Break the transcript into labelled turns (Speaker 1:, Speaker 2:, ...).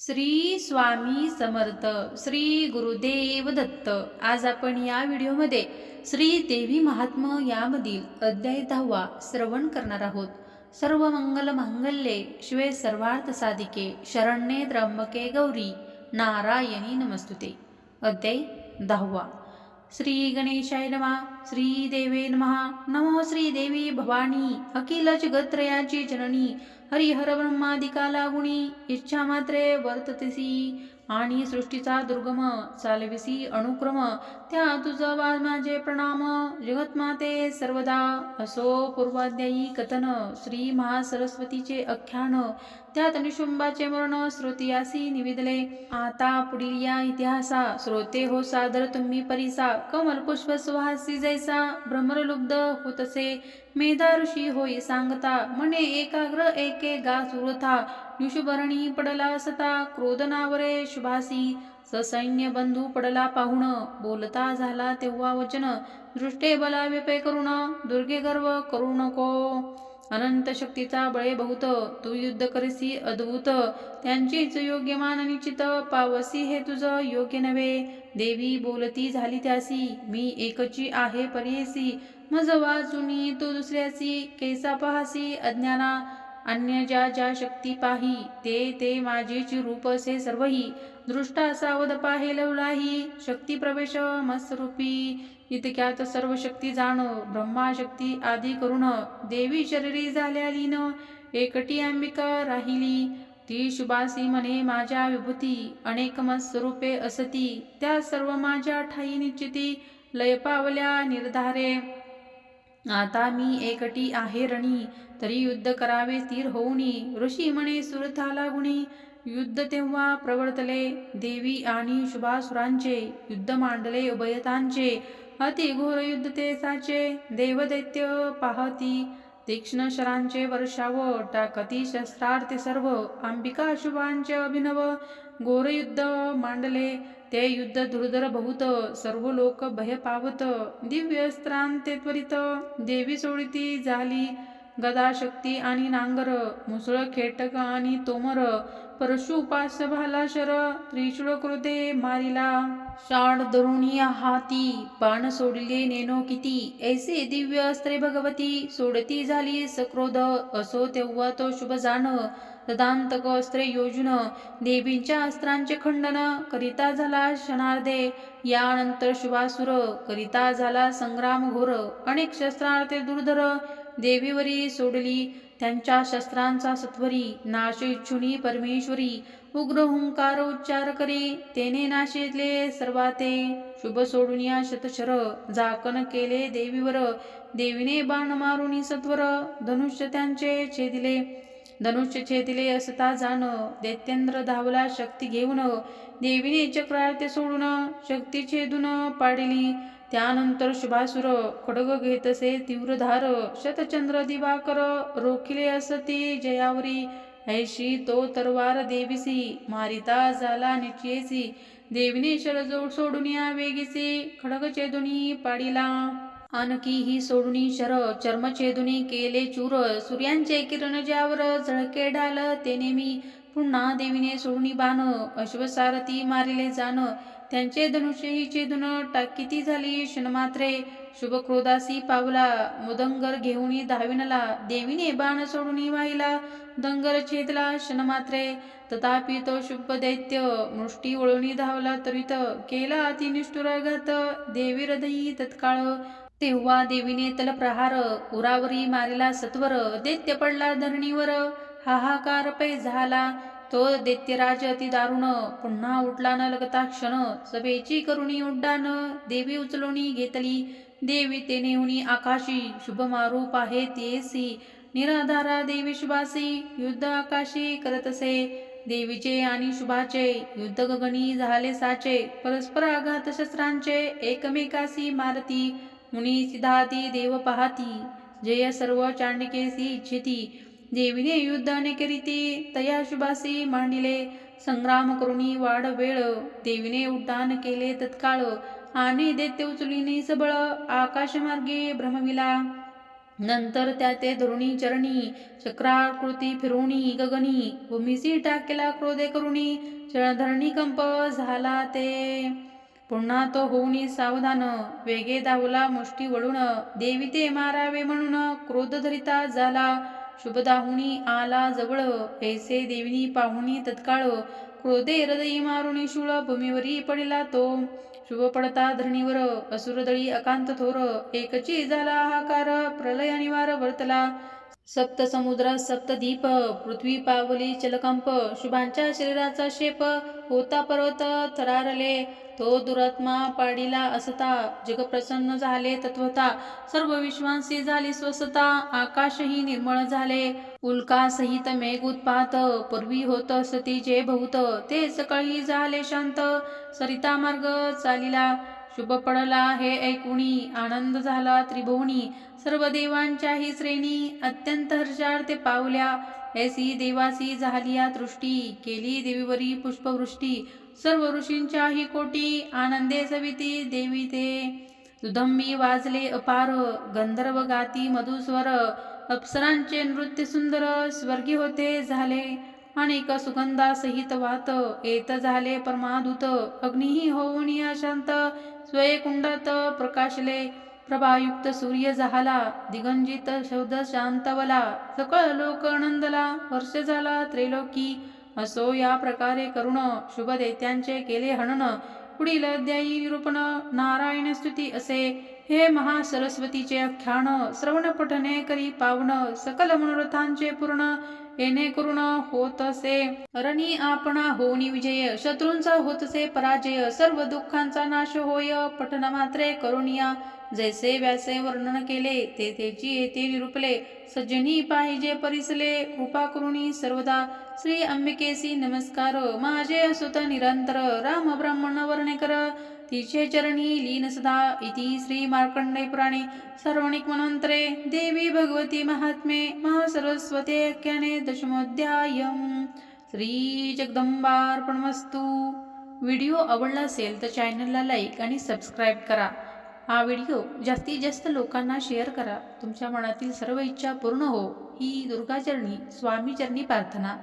Speaker 1: श्री स्वामी समर्थ श्री गुरुदेव दत्त. आज आपण या व्हिडिओमध्ये श्री देवी महात्मा यामधील अध्याय दहावा श्रवण करणार आहोत. सर्व मंगल मांगल्ये शिवे सर्वार्थ साधिके शरण्ये त्र्यंबके गौरी नारायणी नमस्तुते. अध्याय दहावा. श्री गणेशाय नमा. श्रीदेवे महा नमो श्रीदेवी भवानी. अखिल जगत्रयाची जननी. हरिहर ब्रह्मादिका लागुणी इच्छा मात्रे वर्ततेसी. आणि सृष्टीचा दुर्गम चालविसी अनुक्रम. त्या तुझा माझे प्रणाम. जगतमाते सर्वदा. असो पूर्वाध्यायी कथन. श्री महासरस्वतीचे आख्यान त्यात निशुंबाचे मरण श्रोतियासी निविदले. आता पुढील या इतिहासा. श्रोते हो सादर तुम्ही परिसा. कमल पुष्प सुहासी जैसा भ्रमरलुब्ध होतसे मेधा ऋषी होई सांगता म्हणे एकाग्र एके गा सुरथा. युषभरणी पडला असता क्रोधनावरे शुभासी. ससैन्य बंधू पडला पाहुण. बोलता झाला तेव्हा वचन. दृष्टे बला विपे करुण दुर्गे गर्व करू नको. अनंत शक्तीचा बळे बहुत तू युद्ध करसी अद्भुत. त्यांचीच योग्य मान निश्चित पावसी हे तुझं योग्य नव्हे. देवी बोलती झाली त्यासी मी एकची आहे परियसी. मज वाचुनी तू दुसऱ्यासी केसा पहासी अज्ञाना. अन्य ज्या ज्या शक्ती पाही ते ते माझेच रूप असे सर्वही. दृष्टा सावध पाहे लवलाही शक्ती प्रवेश मत्स्वरूपी. इतक्यात सर्व शक्ती जाण ब्रह्माशक्ती आदी करुण देवी शरीरी झाल्या लीन. एकटी अंबिका राहिली ती शुभासी म्हणे माझ्या विभूती अनेकम स्वरूपे असती त्या सर्व माझ्या ठाई निश्चिती लय पावल्या निर्धारे. आता मी एकटी आहे रणी तरी युद्ध करावे स्थिर होऊनी. ऋषी म्हणे सुरथाला गुणी युद्ध तेव्हा प्रवर्तले देवी आणि शुभासुरांचे युद्ध मांडले उभयतांचे. अति घोर युद्ध ते साचे देवदैत्य पाहती. तीक्ष्ण शरांचे वर्षाव टाकती शस्त्रार्थे सर्व. अंबिका शुभांचे अभिनव घोर युद्ध मांडले. ते युद्ध दुर्धर बहुत सर्व लोक भय पावत. दिव्यस्त्रांते त्वरित देवी सोडिती झाली. गदा शक्ती आणि नांगर मुसळ खेटक आणि तोमर परशु पास भाला शर त्रिशूळ कृते मारिला. शाड दरुणी हाती बाण सोडले नेनो किती. ऐसे दिव्य अस्त्रे भगवती सोडती झाली सक्रोध. असो तेव्हा तो शुभ जाण. ददांतक अस्त्रे योजन देवींच्या अस्त्रांचे खंडन. करिता झाला क्षणार्धे यानंतर शुभासुर. करिता झाला संग्राम घोर. अनेक शस्त्रार्थे दुर्धर. देवीवरी सोडली. त्यांच्या शस्त्रांचा सत्वरी नाशे इच्छुनी परमेश्वरी उग्र हुंकार उच्चार करी. तेने नाशिले सर्वाते शुभ सोडून या शतशर झाकण केले देवीवर. देवीने बाण मारुनी सत्वर धनुष्य त्यांचे छेदिले. धनुष्य छेदिले असता जाण दैत्येंद्र धावला शक्ती घेऊन देवीने चक्रार्थे सोडून शक्ती छेदून पाडिली. त्यानंतर शुभासुर खडग घेतसे तीव्रधार शतचंद्र दिवाकर रोखिले असती जयावरी. ऐशी तो तरवार देवीसी मारिता झाला निश्चयसी देवीने शरजोड सोडून या वेगीसी खडग छेदुनी पाडिला. आणखी ही सोडुनी शर चर्मछेदुनी केले चूर. सूर्यांचे किरण ज्यावर झळके ढाल ते नेमी पुन्हा देवीने सोडुनी बाण. अश्वसारथी मारिले जाण. त्यांचे धनुष्यही छेदून टाकीती झाली क्षणमात्रे. शुभक्रोधासी पावला मुदंगर घेऊनी धाविनला. देवीने बाण सोडून वाहिला दंगर छेदला क्षणमात्रे. तथापि तो शुभ दैत्य मृष्टी वळूनी धावला तरी केला अतिनिष्ठुराघात देवी हृदयी तत्काळ. तेव्हा देवीने तल प्रहार उरावरी मारिला सत्वर दैत्य पडला धरणीवर हाहाकार पै झाला. तो दैत्यराज अति दारुण पुन्हा उठला न लगता क्षण सभेची करुणी उड्डाण देवी उचलुनी घेतली. देवी ते नेहुनी आकाशी शुभ मारू पाहे तेसी निराधारा देवी शुभासी युद्ध आकाशी करतसे. देवीचे आणि शुभाचे युद्ध गगणी झाले साचे. परस्पर आघात शस्त्रांचे एकमेकासी मारती. मुनी सिद्धाती देव पाहती. जय सर्व चांडिकेसी इच्छिती. देवीने युद्ध अनेक रीती तया शुभासी मांडिले. संग्राम करुणी वाढ वेळ. देवीने उड्डाण केले तत्काळ. आणि दैत्य उचलिनी सबळ. आकाशमार्गे भ्रमविला नंतर त्या ते धरुणी चरणी. चक्राकृती फिरुणी गगनी. भूमिसी टाकेला क्रोधे करुणी. चरणधरणी कंप झाला ते. पुन्हा तो होऊनी सावधान वेगे धावला मुष्टी वळून देवी ते मारावे म्हणून क्रोध धरिता झाला शुभदाहुनी आला जवळ ऐसे देवीनी पाहुणी तत्काळ. क्रोधे हृदयी मारुणी शूळ भूमीवरी पडिला तो. शुभ पडता धरणीवर असुरदळी अकांत थोर एकची झाला हाकार प्रलय अनिवार वर्तला. सप्त समुद्र सप्त दीप पृथ्वी पावली चलकंप शुभांच्या शरीराचा शेप होता पर्वत थरारले तो दुरात्मा पाडिला असता जग प्रसन्न झाले तत्वता सर्व विश्वांसी झाली स्वसता आकाशही निर्मळ झाले उल्का सहित मेघ उत्पात पूर्वी होत सती जे भूत ते सकाळी झाले शांत सरिता मार्ग चालिला शुभ पडला हे ऐकुणी आनंद झाला त्रिभुवनी. सर्व देवांच्याही श्रेणी अत्यंत हर्षार्थे पावल्या. ऐसी देवासी झालिया तृष्टी दृष्टी केली देवीवरी पुष्पवृष्टी. सर्व ऋषींच्याही कोटी आनंदे सविती देवी ते. दुदंबी वाजले अपार गंधर्व गाती मधुस्वर. अप्सरांचे नृत्य सुंदर स्वर्गी होते झाले. अनेक सुगंधासहित वात येत झाले परमादूत अग्निही होऊन या शांत स्वयकुंडात प्रकाशले प्रभायुक्त सूर्य झाला दिगंजित शब्द शांतवला सकळ लोक आनंदला वर्ष झाला त्रैलोकी असो या प्रकारे करुण शुभ दैत्यांचे केले हनन पुढील अध्यायी रूपण नारायण स्तुती असे हे महासरस्वतीचे आख्यान श्रवण पठने करी पावन सकल मनोरथांचे पूर्ण येणे करुण होत असे रणी आपणा होऊनी विजय शत्रूंचा होतसे पराजय सर्व दुःखांचा नाश होय. पठन मात्रे करुणिया जैसे व्यासे वर्णन केले ते तेची येथे निरूपले. सज्जनी पाहिजे परिसले कृपा करुणी सर्वदा श्री अंबिकेसी नमस्कार. माझे असुत निरंतर. राम ब्राह्मण वर्णेकर. तिचे चरणी लीन सदा इति श्री मार्कंडे पुराणे. सर्वणिक मनंत्रे देवी भगवती महात्मे. महासरस्वते आख्याने दशमोध्यायम. श्री जगदंबार्पणमस्तू. व्हिडिओ आवडला असेल तर चॅनलला लाईक आणि सबस्क्राईब करा. हा व्हिडिओ जास्तीत जास्त लोकांना शेअर करा. तुमच्या मनातील सर्व इच्छा पूर्ण हो. ही दुर्गाचरणी स्वामीचरणी प्रार्थना.